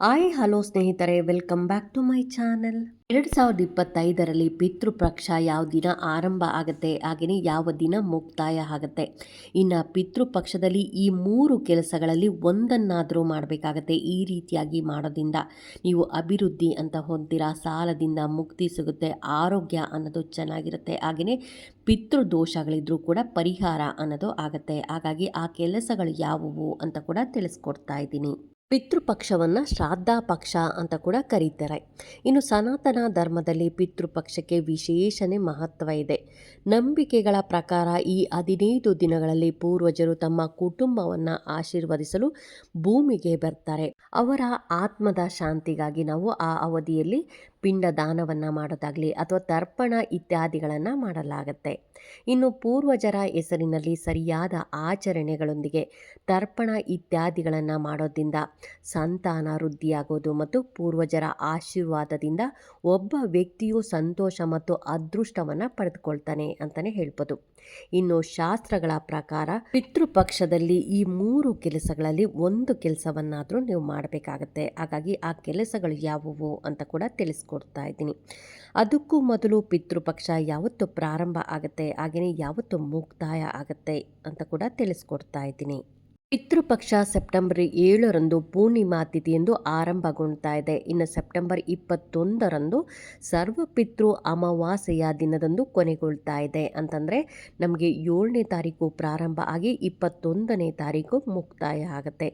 Hi, hello ಸ್ನೇಹಿತರೆ, welcome back to my channel. ಎರಡು ಸಾವಿರದ ಇಪ್ಪತ್ತೈದರಲ್ಲಿ ಪಿತೃಪಕ್ಷ ಯಾವ ದಿನ ಆರಂಭ ಆಗುತ್ತೆ ಹಾಗೆಯೇ ಯಾವ ದಿನ ಮುಕ್ತಾಯ ಆಗುತ್ತೆ. ಇನ್ನು ಪಿತೃಪಕ್ಷದಲ್ಲಿ ಈ ಮೂರು ಕೆಲಸಗಳಲ್ಲಿ ಒಂದನ್ನಾದರೂ ಮಾಡಬೇಕಾಗತ್ತೆ ಈ ರೀತಿಯಾಗಿ ಮಾಡೋದ್ರಿಂದ. ನೀವು ಅಭಿವೃದ್ಧಿ ಅಂತ ಹೊಂದಿರ ಸಾಲದಿಂದ ಮುಕ್ತಿ ಸಿಗುತ್ತೆ, ಆರೋಗ್ಯ ಅನ್ನೋದು ಚೆನ್ನಾಗಿರುತ್ತೆ ಹಾಗೆಯೇ ಪಿತೃದೋಷಗಳಿದ್ರೂ ಕೂಡ ಪರಿಹಾರ ಅನ್ನೋದು ಆಗುತ್ತೆ. ಹಾಗಾಗಿ ಆ ಕೆಲಸಗಳು ಯಾವುವು ಅಂತ ಕೂಡ ತಿಳಿಸ್ಕೊಡ್ತಾ ಇದ್ದೀನಿ. ಪಿತೃಪಕ್ಷವನ್ನು ಶ್ರಾದ್ದ ಪಕ್ಷ ಅಂತ ಕೂಡ ಕರೀತಾರೆ. ಇನ್ನು ಸನಾತನ ಧರ್ಮದಲ್ಲಿ ಪಿತೃಪಕ್ಷಕ್ಕೆ ವಿಶೇಷನೇ ಮಹತ್ವ ಇದೆ. ನಂಬಿಕೆಗಳ ಪ್ರಕಾರ ಈ ಹದಿನೈದು ದಿನಗಳಲ್ಲಿ ಪೂರ್ವಜರು ತಮ್ಮ ಕುಟುಂಬವನ್ನು ಆಶೀರ್ವದಿಸಲು ಭೂಮಿಗೆ ಬರ್ತಾರೆ. ಅವರ ಆತ್ಮದ ಶಾಂತಿಗಾಗಿ ನಾವು ಆ ಅವಧಿಯಲ್ಲಿ ಪಿಂಡ ದಾನವನ್ನು ಮಾಡೋದಾಗಲಿ ಅಥವಾ ತರ್ಪಣ ಇತ್ಯಾದಿಗಳನ್ನು ಮಾಡಲಾಗುತ್ತೆ. ಇನ್ನು ಪೂರ್ವಜರ ಹೆಸರಿನಲ್ಲಿ ಸರಿಯಾದ ಆಚರಣೆಗಳೊಂದಿಗೆ ತರ್ಪಣ ಇತ್ಯಾದಿಗಳನ್ನು ಮಾಡೋದ್ರಿಂದ ಸಂತಾನ ವೃದ್ಧಿಯಾಗೋದು ಮತ್ತು ಪೂರ್ವಜರ ಆಶೀರ್ವಾದದಿಂದ ಒಬ್ಬ ವ್ಯಕ್ತಿಯು ಸಂತೋಷ ಮತ್ತು ಅದೃಷ್ಟವನ್ನು ಪಡೆದುಕೊಳ್ತಾನೆ ಅಂತಲೇ ಹೇಳ್ಬೋದು. ಇನ್ನು ಶಾಸ್ತ್ರಗಳ ಪ್ರಕಾರ ಪಿತೃಪಕ್ಷದಲ್ಲಿ ಈ ಮೂರು ಕೆಲಸಗಳಲ್ಲಿ ಒಂದು ಕೆಲಸವನ್ನಾದರೂ ನೀವು ಮಾಡಬೇಕಾಗತ್ತೆ. ಹಾಗಾಗಿ ಆ ಕೆಲಸಗಳು ಯಾವುವು ಅಂತ ಕೂಡ ತಿಳಿಸ್ಕೊಡ್ತಾ ಇದ್ದೀನಿ. ಅದಕ್ಕೂ ಮೊದಲು ಪಿತೃಪಕ್ಷ ಯಾವತ್ತು ಪ್ರಾರಂಭ ಆಗುತ್ತೆ ಹಾಗೆಯೇ ಯಾವತ್ತು ಮುಕ್ತಾಯ ಆಗುತ್ತೆ ಅಂತ ಕೂಡ ತಿಳಿಸ್ಕೊಡ್ತಾ ಇದ್ದೀನಿ. ಪಿತೃಪಕ್ಷ ಸೆಪ್ಟೆಂಬರ್ ಏಳರಂದು ಪೂರ್ಣಿಮಾ ತಿಥಿಯಂದು ಆರಂಭಗೊಳ್ತಾ ಇದೆ. ಇನ್ನು ಸೆಪ್ಟೆಂಬರ್ ಇಪ್ಪತ್ತೊಂದರಂದು ಸರ್ವಪಿತೃ ಅಮಾವಾಸ್ಯೆಯ ದಿನದಂದು ಕೊನೆಗೊಳ್ತಾ ಇದೆ. ಅಂತಂದರೆ ನಮಗೆ ಏಳನೇ ತಾರೀಕು ಪ್ರಾರಂಭ ಆಗಿ ಇಪ್ಪತ್ತೊಂದನೇ ತಾರೀಕು ಮುಕ್ತಾಯ ಆಗುತ್ತೆ.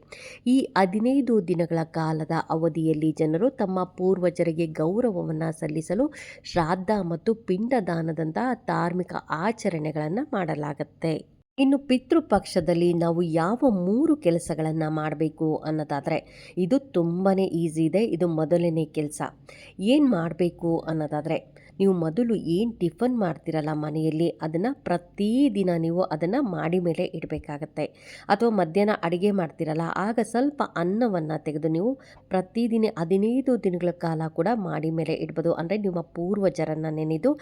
ಈ ಹದಿನೈದು ದಿನಗಳ ಕಾಲದ ಅವಧಿಯಲ್ಲಿ ಜನರು ತಮ್ಮ ಪೂರ್ವಜರಿಗೆ ಗೌರವವನ್ನು ಸಲ್ಲಿಸಲು ಶ್ರಾದ್ದ ಮತ್ತು ಪಿಂಡದಾನದಂತಹ ಧಾರ್ಮಿಕ ಆಚರಣೆಗಳನ್ನು ಮಾಡಲಾಗುತ್ತೆ. ಇನ್ನು ಪಿತೃಪಕ್ಷದಲ್ಲಿ ನಾವು ಯಾವ ಮೂರು ಕೆಲಸಗಳನ್ನು ಮಾಡಬೇಕು ಅನ್ನೋದಾದರೆ, ಇದು ತುಂಬಾ ಈಸಿ ಇದೆ. ಇದು ಮೊದಲನೇ ಕೆಲಸ. ಏನು ಮಾಡಬೇಕು ಅನ್ನೋದಾದರೆ ನೀವು ಮೊದಲು ಏನು ಟಿಫನ್ ಮಾಡ್ತಿರಲ್ಲ ಮನೆಯಲ್ಲಿ, ಅದನ್ನು ಪ್ರತಿದಿನ ನೀವು ಅದನ್ನು ಮಾಡಿ ಮೇಲೆ ಇಡಬೇಕಾಗತ್ತೆ. ಅಥವಾ ಮಧ್ಯಾಹ್ನ ಅಡುಗೆ ಮಾಡ್ತಿರಲ್ಲ, ಆಗ ಸ್ವಲ್ಪ ಅನ್ನವನ್ನು ತೆಗೆದು ನೀವು ಪ್ರತಿದಿನ ಹದಿನೈದು ದಿನಗಳ ಕಾಲ ಕೂಡ ಮಾಡಿ ಮೇಲೆ ಇಡ್ಬೋದು. ಅಂದರೆ ನಿಮ್ಮ ಪೂರ್ವಜರನ್ನು ನೆನೆದು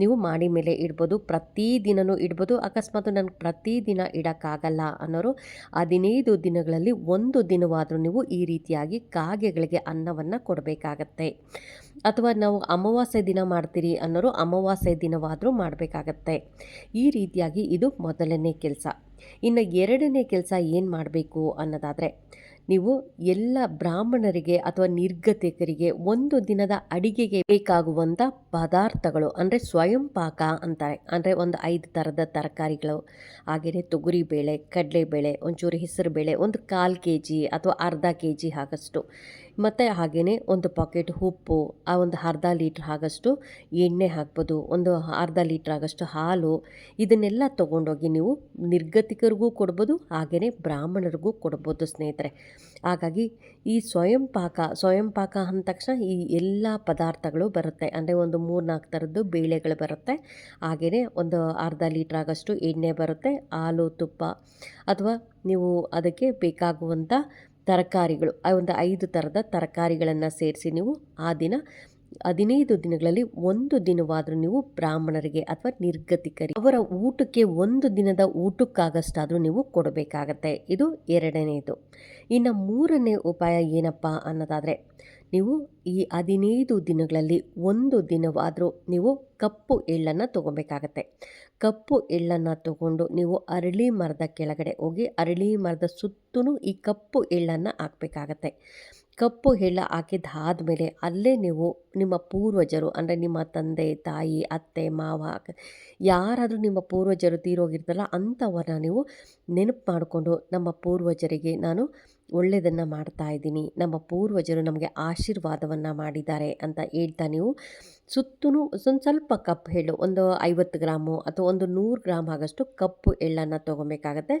ನೀವು ಮಾಡಿ ಮೇಲೆ ಇಡ್ಬೋದು. ಪ್ರತಿದಿನವೂ ಇಡ್ಬೋದು. ಅಕಸ್ಮಾತ್ ನನಗೆ ಪ್ರತಿದಿನ ಇಡೋಕ್ಕಾಗಲ್ಲ ಅನ್ನೋರು ಹದಿನೈದು ದಿನಗಳಲ್ಲಿ ಒಂದು ದಿನವಾದರೂ ನೀವು ಈ ರೀತಿಯಾಗಿ ಕಾಗೆಗಳಿಗೆ ಅನ್ನವನ್ನು ಕೊಡಬೇಕಾಗತ್ತೆ. ಅಥವಾ ನಾವು ಅಮಾವಾಸ್ಯೆ ದಿನ ಮಾಡ್ತೀರಿ ಅನ್ನೋರು ಅಮಾವಾಸ್ಯೆ ದಿನವಾದರೂ ಮಾಡಬೇಕಾಗತ್ತೆ. ಈ ರೀತಿಯಾಗಿ ಇದು ಮೊದಲನೇ ಕೆಲಸ. ಇನ್ನು ಎರಡನೇ ಕೆಲಸ ಏನು ಮಾಡಬೇಕು ಅನ್ನೋದಾದರೆ, ನೀವು ಎಲ್ಲ ಬ್ರಾಹ್ಮಣರಿಗೆ ಅಥವಾ ನಿರ್ಗತಿಕರಿಗೆ ಒಂದು ದಿನದ ಅಡಿಗೆಗೆ ಬೇಕಾಗುವಂಥ ಪದಾರ್ಥಗಳು, ಅಂದರೆ ಸ್ವಯಂ ಪಾಕ ಅಂತಾರೆ. ಅಂದರೆ ಒಂದು ಐದು ಥರದ ತರಕಾರಿಗಳು, ಹಾಗೆಯೇ ತೊಗರಿಬೇಳೆ ಕಡಲೆಬೇಳೆ, ಒಂಚೂರು ಹೆಸರು ಬೇಳೆ ಒಂದು ಕಾಲು ಕೆ ಜಿ ಅಥವಾ ಅರ್ಧ ಕೆ ಜಿ ಆಗಷ್ಟು ಮತ್ತು ಹಾಗೆಯೇ ಒಂದು ಪಾಕೆಟ್ ಉಪ್ಪು, ಆ ಒಂದು ಅರ್ಧ ಲೀಟ್ರ್ ಆಗಷ್ಟು ಎಣ್ಣೆ ಹಾಕ್ಬೋದು, ಒಂದು ಅರ್ಧ ಲೀಟ್ರ್ ಆಗಷ್ಟು ಹಾಲು, ಇದನ್ನೆಲ್ಲ ತೊಗೊಂಡೋಗಿ ನೀವು ನಿರ್ಗತಿಕರಿಗೂ ಕೊಡ್ಬೋದು ಹಾಗೆಯೇ ಬ್ರಾಹ್ಮಣರಿಗೂ ಕೊಡ್ಬೋದು ಸ್ನೇಹಿತರೆ. ಹಾಗಾಗಿ ಈ ಸ್ವಯಂ ಪಾಕ ಸ್ವಯಂ ಪಾಕ ಅಂದ ತಕ್ಷಣ ಈ ಎಲ್ಲ ಪದಾರ್ಥಗಳು ಬರುತ್ತೆ. ಅಂದರೆ ಒಂದು ಮೂರು ನಾಲ್ಕು ಥರದ್ದು ಬೇಳೆಗಳು ಬರುತ್ತೆ ಹಾಗೆಯೇ ಒಂದು ಅರ್ಧ ಲೀಟ್ರ್ ಆಗಷ್ಟು ಎಣ್ಣೆ ಬರುತ್ತೆ, ಹಾಲು, ತುಪ್ಪ, ಅಥವಾ ನೀವು ಅದಕ್ಕೆ ಬೇಕಾಗುವಂಥ ತರಕಾರಿಗಳು ಒಂದು ಐದು ಥರದ ತರಕಾರಿಗಳನ್ನು ಸೇರಿಸಿ ನೀವು ಆ ದಿನ ಹದಿನೈದು ದಿನಗಳಲ್ಲಿ ಒಂದು ದಿನವಾದರೂ ನೀವು ಬ್ರಾಹ್ಮಣರಿಗೆ ಅಥವಾ ನಿರ್ಗತಿಕರಿಗೆ ಅವರ ಊಟಕ್ಕೆ ಒಂದು ದಿನದ ಊಟಕ್ಕಾಗಷ್ಟಾದರೂ ನೀವು ಕೊಡಬೇಕಾಗತ್ತೆ. ಇದು ಎರಡನೇದು. ಇನ್ನು ಮೂರನೇ ಉಪಾಯ ಏನಪ್ಪ ಅನ್ನೋದಾದರೆ, ನೀವು ಈ ಹದಿನೈದು ದಿನಗಳಲ್ಲಿ ಒಂದು ದಿನವಾದರೂ ನೀವು ಕಪ್ಪು ಎಳ್ಳನ್ನು ತೊಗೊಬೇಕಾಗತ್ತೆ. ಕಪ್ಪು ಎಳ್ಳನ್ನು ತಗೊಂಡು ನೀವು ಅರಳಿ ಮರದ ಕೆಳಗಡೆ ಹೋಗಿ ಅರಳಿ ಮರದ ಸುತ್ತೂ ಈ ಕಪ್ಪು ಎಳ್ಳನ್ನು ಹಾಕಬೇಕಾಗತ್ತೆ. ಕಪ್ಪು ಎಳ್ಳು ಹಾಕಿದ್ದಾದಮೇಲೆ ಅಲ್ಲೇ ನೀವು ನಿಮ್ಮ ಪೂರ್ವಜರು, ಅಂದರೆ ನಿಮ್ಮ ತಂದೆ, ತಾಯಿ, ಅತ್ತೆ, ಮಾವ, ಯಾರಾದರೂ ನಿಮ್ಮ ಪೂರ್ವಜರು ತೀರೋಗಿರ್ತಲ್ಲ ಅಂಥವನ್ನು ನೀವು ನೆನಪು ಮಾಡಿಕೊಂಡು ನಮ್ಮ ಪೂರ್ವಜರಿಗೆ ನಾನು ಒಳ್ಳೆಯದನ್ನು ಮಾಡ್ತಾ ಇದ್ದೀನಿ. ನಮ್ಮ ಪೂರ್ವಜರು ನಮಗೆ ಆಶೀರ್ವಾದವನ್ನು ಮಾಡಿದ್ದಾರೆ ಅಂತ ಹೇಳ್ತಾ ನೀವು. ಸುತ್ತೂ ಒಂದು ಸ್ವಲ್ಪ ಕಪ್ ಎಳ್ಳು, ಒಂದು ಐವತ್ತು ಗ್ರಾಮು ಅಥವಾ ಒಂದು ನೂರು ಗ್ರಾಮ್ ಆಗಷ್ಟು ಕಪ್ಪು ಎಳ್ಳನ್ನು ತೊಗೊಬೇಕಾಗತ್ತೆ.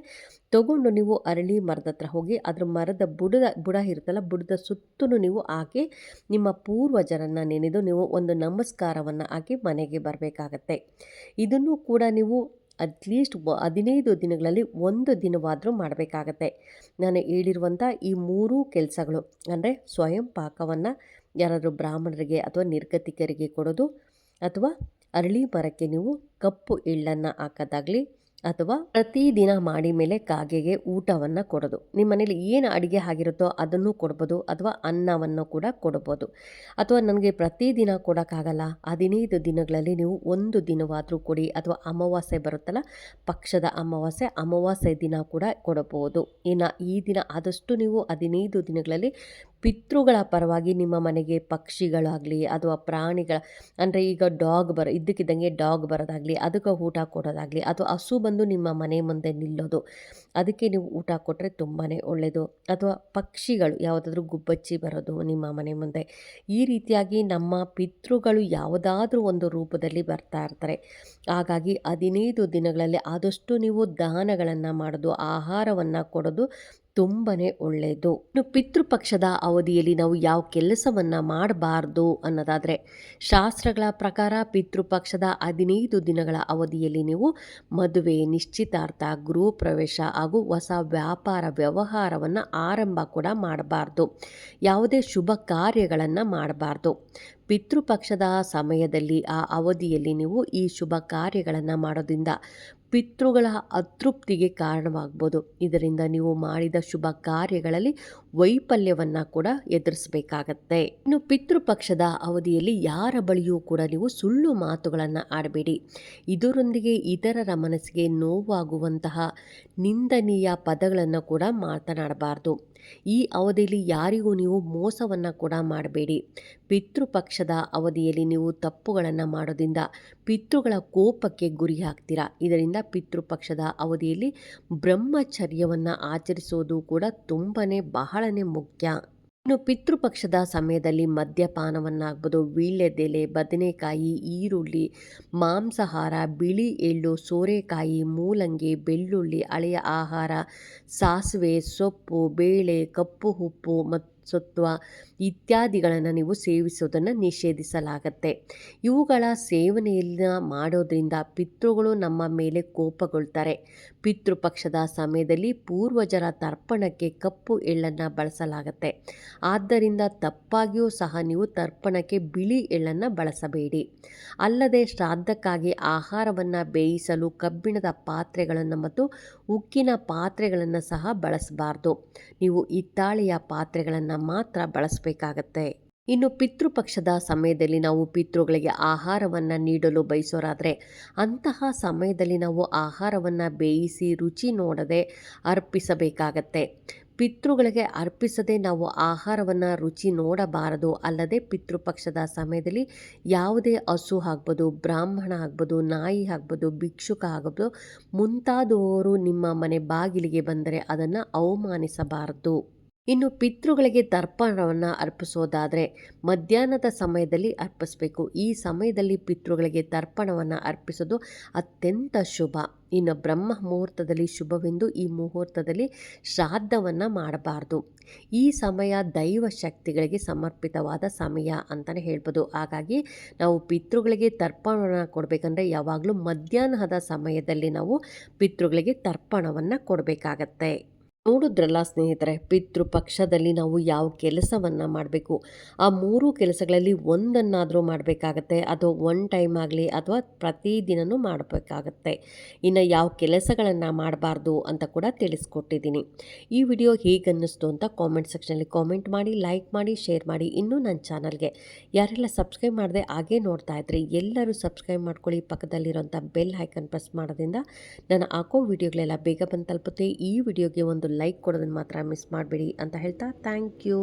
ತೊಗೊಂಡು ನೀವು ಅರಳಿ ಮರದ ಹತ್ರ ಹೋಗಿ ಅದ್ರ ಮರದ ಬುಡದ, ಬುಡ ಇರುತ್ತಲ್ಲ, ಬುಡದ ಸುತ್ತಲೂ ನೀವು ಹಾಕಿ ನಿಮ್ಮ ಪೂರ್ವಜರನ್ನು ನೆನೆದು ನೀವು ಒಂದು ನಮಸ್ಕಾರವನ್ನು ಹಾಕಿ ಮನೆಗೆ ಬರಬೇಕಾಗತ್ತೆ. ಇದನ್ನು ಕೂಡ ನೀವು ಅಟ್ಲೀಸ್ಟ್ ಹದಿನೈದು ದಿನಗಳಲ್ಲಿ ಒಂದು ದಿನವಾದರೂ ಮಾಡಬೇಕಾಗತ್ತೆ. ನಾನು ಹೇಳಿರುವಂಥ ಈ ಮೂರೂ ಕೆಲಸಗಳು, ಅಂದರೆ ಸ್ವಯಂ ಪಾಕವನ್ನು ಯಾರಾದರೂ ಬ್ರಾಹ್ಮಣರಿಗೆ ಅಥವಾ ನಿರ್ಗತಿಕರಿಗೆ ಕೊಡೋದು, ಅಥವಾ ಅರಳಿ ಮರಕ್ಕೆ ನೀವು ಕಪ್ಪು ಎಳ್ಳನ್ನು ಹಾಕೋದಾಗಲಿ ಅಥವಾ ಪ್ರತಿದಿನ ಮಾಡಿ ಮೇಲೆ ಕಾಗೆಗೆ ಊಟವನ್ನು ಕೊಡೋದು. ನಿಮ್ಮ ಮನೇಲಿ ಏನು ಅಡುಗೆ ಆಗಿರುತ್ತೋ ಅದನ್ನು ಕೊಡ್ಬೋದು ಅಥವಾ ಅನ್ನವನ್ನು ಕೂಡ ಕೊಡ್ಬೋದು. ಅಥವಾ ನನಗೆ ಪ್ರತಿದಿನ ಕೊಡೋಕ್ಕಾಗಲ್ಲ, ಹದಿನೈದು ದಿನಗಳಲ್ಲಿ ನೀವು ಒಂದು ದಿನವಾದರೂ ಕೊಡಿ ಅಥವಾ ಅಮಾವಾಸ್ಯೆ ಬರುತ್ತಲ್ಲ, ಪಕ್ಷದ ಅಮಾವಾಸ್ಯೆ ಅಮಾವಾಸ್ಯೆ ದಿನ ಕೂಡ ಕೊಡಬಹುದು ಇನ್ನು ಈ ದಿನ ಆದಷ್ಟು ನೀವು ಹದಿನೈದು ದಿನಗಳಲ್ಲಿ ಪಿತೃಗಳ ಪರವಾಗಿ ನಿಮ್ಮ ಮನೆಗೆ ಪಕ್ಷಿಗಳಾಗಲಿ ಅಥವಾ ಪ್ರಾಣಿಗಳ, ಅಂದರೆ ಈಗ ಡಾಗ್ ಬರೋ, ಇದ್ದಕ್ಕಿದ್ದಂಗೆ ಡಾಗ್ ಬರೋದಾಗಲಿ, ಅದಕ್ಕೆ ಊಟ ಕೊಡೋದಾಗಲಿ ಅಥವಾ ಹಸು ಬಂದು ನಿಮ್ಮ ಮನೆ ಮುಂದೆ ನಿಲ್ಲೋದು, ಅದಕ್ಕೆ ನೀವು ಊಟ ಕೊಟ್ಟರೆ ತುಂಬಾ ಒಳ್ಳೆಯದು ಅಥವಾ ಪಕ್ಷಿಗಳು, ಯಾವುದಾದ್ರೂ ಗುಬ್ಬಚ್ಚಿ ಬರೋದು ನಿಮ್ಮ ಮನೆ ಮುಂದೆ, ಈ ರೀತಿಯಾಗಿ ನಮ್ಮ ಪಿತೃಗಳು ಯಾವುದಾದ್ರೂ ಒಂದು ರೂಪದಲ್ಲಿ ಬರ್ತಾ ಇರ್ತಾರೆ. ಹಾಗಾಗಿ ಹದಿನೈದು ದಿನಗಳಲ್ಲಿ ಆದಷ್ಟು ನೀವು ದಾನಗಳನ್ನು ಮಾಡೋದು, ಆಹಾರವನ್ನು ಕೊಡೋದು ತುಂಬಾ ಒಳ್ಳೆಯದು ಇನ್ನು ಪಿತೃಪಕ್ಷದ ಅವಧಿಯಲ್ಲಿ ನಾವು ಯಾವ ಕೆಲಸವನ್ನು ಮಾಡಬಾರ್ದು ಅನ್ನೋದಾದರೆ, ಶಾಸ್ತ್ರಗಳ ಪ್ರಕಾರ ಪಿತೃಪಕ್ಷದ ಹದಿನೈದು ದಿನಗಳ ಅವಧಿಯಲ್ಲಿ ನೀವು ಮದುವೆ, ನಿಶ್ಚಿತಾರ್ಥ ಗೃಹ ಪ್ರವೇಶ ಹಾಗೂ ಹೊಸ ವ್ಯಾಪಾರ ವ್ಯವಹಾರವನ್ನು ಆರಂಭ ಕೂಡ ಮಾಡಬಾರ್ದು. ಯಾವುದೇ ಶುಭ ಕಾರ್ಯಗಳನ್ನು ಮಾಡಬಾರ್ದು. ಪಿತೃಪಕ್ಷದ ಸಮಯದಲ್ಲಿ, ಆ ಅವಧಿಯಲ್ಲಿ ನೀವು ಈ ಶುಭ ಕಾರ್ಯಗಳನ್ನು ಮಾಡೋದ್ರಿಂದ ಪಿತೃಗಳ ಅತೃಪ್ತಿಗೆ ಕಾರಣವಾಗ್ಬೋದು. ಇದರಿಂದ ನೀವು ಮಾಡಿದ ಶುಭ ಕಾರ್ಯಗಳಲ್ಲಿ ವೈಫಲ್ಯವನ್ನು ಕೂಡ ಎದುರಿಸಬೇಕಾಗತ್ತೆ. ಇನ್ನು ಪಿತೃಪಕ್ಷದ ಅವಧಿಯಲ್ಲಿ ಯಾರ ಬಳಿಯೂ ಕೂಡ ನೀವು ಸುಳ್ಳು ಮಾತುಗಳನ್ನು ಆಡಬೇಡಿ. ಇದರೊಂದಿಗೆ ಇತರರ ಮನಸ್ಸಿಗೆ ನೋವಾಗುವಂತಹ ನಿಂದನೀಯ ಪದಗಳನ್ನು ಕೂಡ ಮಾತನಾಡಬಾರ್ದು. ಈ ಅವಧಿಯಲ್ಲಿ ಯಾರಿಗೂ ನೀವು ಮೋಸವನ್ನು ಕೂಡ ಮಾಡಬೇಡಿ. ಪಿತೃಪಕ್ಷದ ಅವಧಿಯಲ್ಲಿ ನೀವು ತಪ್ಪುಗಳನ್ನು ಮಾಡೋದ್ರಿಂದ ಪಿತೃಗಳ ಕೋಪಕ್ಕೆ ಗುರಿ ಹಾಕ್ತೀರಾ? ಇದರಿಂದ ಪಿತೃಪಕ್ಷದ ಅವಧಿಯಲ್ಲಿ ಬ್ರಹ್ಮಚರ್ಯವನ್ನು ಆಚರಿಸೋದು ಕೂಡ ತುಂಬಾ ಬಹಳನೇ ಮುಖ್ಯ. ಇನ್ನು ಪಿತೃಪಕ್ಷದ ಸಮಯದಲ್ಲಿ ಮದ್ಯಪಾನವನ್ನಾಗ್ಬೋದು ವೀಳ್ಯದೆಲೆ ಬದನೆಕಾಯಿ, ಈರುಳ್ಳಿ, ಮಾಂಸಾಹಾರ, ಬಿಳಿ ಎಳ್ಳು, ಸೋರೆಕಾಯಿ, ಮೂಲಂಗಿ, ಬೆಳ್ಳುಳ್ಳಿ, ಹಳೆಯ ಆಹಾರ, ಸಾಸಿವೆ, ಸೊಪ್ಪು, ಬೇಳೆ, ಕಪ್ಪು ಉಪ್ಪು ಮತ್ತು ಸತ್ವ ಇತ್ಯಾದಿಗಳನ್ನು ನೀವು ಸೇವಿಸೋದನ್ನು ನಿಷೇಧಿಸಲಾಗತ್ತೆ. ಇವುಗಳ ಸೇವನೆಯನ್ನ ಮಾಡೋದ್ರಿಂದ ಪಿತೃಗಳು ನಮ್ಮ ಮೇಲೆ ಕೋಪಗೊಳ್ತಾರೆ. ಪಿತೃಪಕ್ಷದ ಸಮಯದಲ್ಲಿ ಪೂರ್ವಜರ ತರ್ಪಣಕ್ಕೆ ಕಪ್ಪು ಎಳ್ಳನ್ನು ಬಳಸಲಾಗತ್ತೆ. ಆದ್ದರಿಂದ ತಪ್ಪಾಗಿಯೂ ಸಹ ನೀವು ತರ್ಪಣಕ್ಕೆ ಬಿಳಿ ಎಳ್ಳನ್ನು ಬಳಸಬೇಡಿ. ಅಲ್ಲದೆ ಶ್ರಾದ್ದಕ್ಕಾಗಿ ಆಹಾರವನ್ನು ಬೇಯಿಸಲು ಕಬ್ಬಿಣದ ಪಾತ್ರೆಗಳನ್ನು ಮತ್ತು ಉಕ್ಕಿನ ಪಾತ್ರೆಗಳನ್ನು ಸಹ ಬಳಸಬಾರ್ದು. ನೀವು ಹಿತ್ತಾಳೆಯ ಪಾತ್ರೆಗಳನ್ನು ಮಾತ್ರ ಬಳಸಬೇಕಾಗತ್ತೆ ಇನ್ನು ಪಿತೃಪಕ್ಷದ ಸಮಯದಲ್ಲಿ ನಾವು ಪಿತೃಗಳಿಗೆ ಆಹಾರವನ್ನು ನೀಡಲು ಬಯಸೋರಾದರೆ, ಅಂತಹ ಸಮಯದಲ್ಲಿ ನಾವು ಆಹಾರವನ್ನು ಬೇಯಿಸಿ ರುಚಿ ನೋಡದೆ ಅರ್ಪಿಸಬೇಕಾಗತ್ತೆ. ಪಿತೃಗಳಿಗೆ ಅರ್ಪಿಸದೆ ನಾವು ಆಹಾರವನ್ನು ರುಚಿ ನೋಡಬಾರದು, ಅಲ್ಲದೆ ಪಿತೃಪಕ್ಷದ ಸಮಯದಲ್ಲಿ ಯಾವುದೇ ಹಸು ಆಗ್ಬೋದು, ಬ್ರಾಹ್ಮಣ ಆಗ್ಬೋದು, ನಾಯಿ ಆಗ್ಬೋದು, ಭಿಕ್ಷುಕ ಆಗ್ಬೋದು ಮುಂತಾದವರು ನಿಮ್ಮ ಮನೆ ಬಾಗಿಲಿಗೆ ಬಂದರೆ ಅದನ್ನು ಅವಮಾನಿಸಬಾರದು. ಇನ್ನು ಪಿತೃಗಳಿಗೆ ತರ್ಪಣವನ್ನು ಅರ್ಪಿಸೋದಾದರೆ ಮಧ್ಯಾಹ್ನದ ಸಮಯದಲ್ಲಿ ಅರ್ಪಿಸಬೇಕು. ಈ ಸಮಯದಲ್ಲಿ ಪಿತೃಗಳಿಗೆ ತರ್ಪಣವನ್ನು ಅರ್ಪಿಸೋದು ಅತ್ಯಂತ ಶುಭ. ಇನ್ನು ಬ್ರಹ್ಮ ಮುಹೂರ್ತದಲ್ಲಿ ಶುಭವೆಂದು ಈ ಮುಹೂರ್ತದಲ್ಲಿ ಶ್ರಾದ್ದವನ್ನು ಮಾಡಬಾರ್ದು. ಈ ಸಮಯ ದೈವ ಶಕ್ತಿಗಳಿಗೆ ಸಮರ್ಪಿತವಾದ ಸಮಯ ಅಂತಲೇ ಹೇಳ್ಬೋದು. ಹಾಗಾಗಿ ನಾವು ಪಿತೃಗಳಿಗೆ ತರ್ಪಣವನ್ನು ಕೊಡಬೇಕಂದ್ರೆ ಯಾವಾಗಲೂ ಮಧ್ಯಾಹ್ನದ ಸಮಯದಲ್ಲಿ ನಾವು ಪಿತೃಗಳಿಗೆ ತರ್ಪಣವನ್ನು ಕೊಡಬೇಕಾಗತ್ತೆ. ನೋಡಿದ್ರಲ್ಲ ಸ್ನೇಹಿತರೆ ಪಿತೃ ಪಕ್ಷದಲ್ಲಿ ನಾವು ಯಾವ ಕೆಲಸವನ್ನು ಮಾಡಬೇಕು? ಆ ಮೂರು ಕೆಲಸಗಳಲ್ಲಿ ಒಂದನ್ನಾದರೂ ಮಾಡಬೇಕಾಗತ್ತೆ ಅದು ಒನ್ ಟೈಮ್ ಆಗಲಿ, ಅಥವಾ ಪ್ರತಿದಿನವೂ ಮಾಡಬೇಕಾಗತ್ತೆ. ಇನ್ನು ಯಾವ ಕೆಲಸಗಳನ್ನು ಮಾಡಬಾರ್ದು ಅಂತ ಕೂಡ ತಿಳಿಸ್ಕೊಟ್ಟಿದ್ದೀನಿ. ಈ ವಿಡಿಯೋ ಹೇಗೆ ಅನ್ನಿಸ್ತು ಅಂತ ಕಾಮೆಂಟ್ ಸೆಕ್ಷನಲ್ಲಿ ಕಾಮೆಂಟ್ ಮಾಡಿ, ಲೈಕ್ ಮಾಡಿ, ಶೇರ್ ಮಾಡಿ. ಇನ್ನೂ ನನ್ನ ಚಾನಲ್ಗೆ. ಯಾರೆಲ್ಲ ಸಬ್ಸ್ಕ್ರೈಬ್ ಮಾಡಿದೆ ಹಾಗೇ ನೋಡ್ತಾ ಇದ್ರಿ, ಎಲ್ಲರೂ ಸಬ್ಸ್ಕ್ರೈಬ್ ಮಾಡ್ಕೊಳ್ಳಿ. ಪಕ್ಕದಲ್ಲಿರುವಂಥ ಬೆಲ್ ಐಕನ್ ಪ್ರೆಸ್ ಮಾಡೋದ್ರಿಂದ ನಾನು ಹಾಕೋ ವಿಡಿಯೋಗಳೆಲ್ಲ ಬೇಗ ಬಂದು ತಲುಪುತ್ತೆ. ಈ ವಿಡಿಯೋಗೆ ಒಂದು ಲೈಕ್ ಕೊಡೋದನ್ನು ಮಾತ್ರ ಮಿಸ್ ಮಾಡಬೇಡಿ ಅಂತ ಹೇಳ್ತಾ ಥ್ಯಾಂಕ್ ಯು